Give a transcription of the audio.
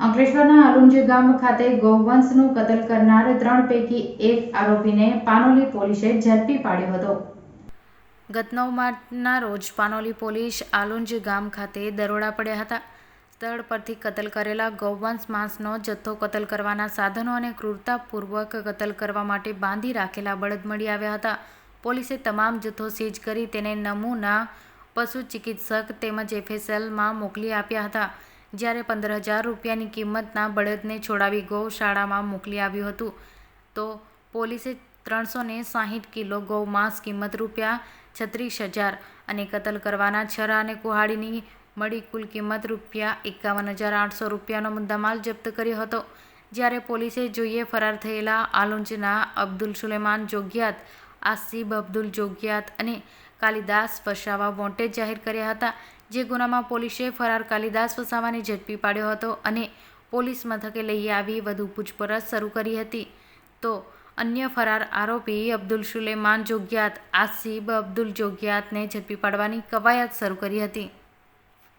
અંકલેશ્વરના અલુંજી ગામ ખાતે ગૌવંશનું કતલ કરનાર ત્રણ પૈકી એક આરોપીને પાનોલી પોલીસે ઝડપી પાડ્યો હતો. ગત નવ માર્ચના રોજ પાનોલી પોલીસ આલુંજ ગામ ખાતે દરોડા પડ્યા હતા. સ્થળ પરથી કતલ કરેલા ગૌવંશ માંસનો જથ્થો કતલ કરવાના સાધનો અને ક્રૂરતાપૂર્વક કતલ કરવા માટે બાંધી રાખેલા બળદ મળી આવ્યા હતા. પોલીસે તમામ જથ્થો સીઝ કરી તેને નમૂના પશુ ચિકિત્સક તેમજ એફએસએલમાં મોકલી આપ્યા હતા. જ્યારે પંદર હજાર રૂપિયાની કિંમતના બળદને છોડાવી ગૌશાળામાં મોકલી આવ્યું હતું, તો પોલીસે ત્રણસો ને સાહીઠ કિલો ગૌમાંસ કિંમત રૂપિયા, છત્રીસ હજાર અને કતલ કરવાના છરા અને કુહાડીની મળી કુલ કિંમત રૂપિયા એકાવન હજાર આઠસો રૂપિયાનો મુદ્દામાલ જપ્ત કર્યો હતો. જ્યારે પોલીસે જોઈએ ફરાર થયેલા આલુંજના અબ્દુલ સુલેમાન જોગિયાત આસિબ, અબ્દુલ, જોગિયાત અને કાલિદાસ વસાવા વોન્ટેડ જાહેર કર્યા હતા, જે ગુનામાં પોલીસે ફરાર કાલિદાસ વસાવાને ઝડપી પાડ્યો હતો અને પોલીસ મથકે લઈ આવી વધુ પૂછપરછ શરૂ કરી હતી. તો અન્ય ફરાર આરોપી અબ્દુલ સુલેમાન, જોગિયાત, આસિબ, અબ્દુલ, જોગિયાતને ઝડપી પાડવાની કવાયત શરૂ કરી હતી.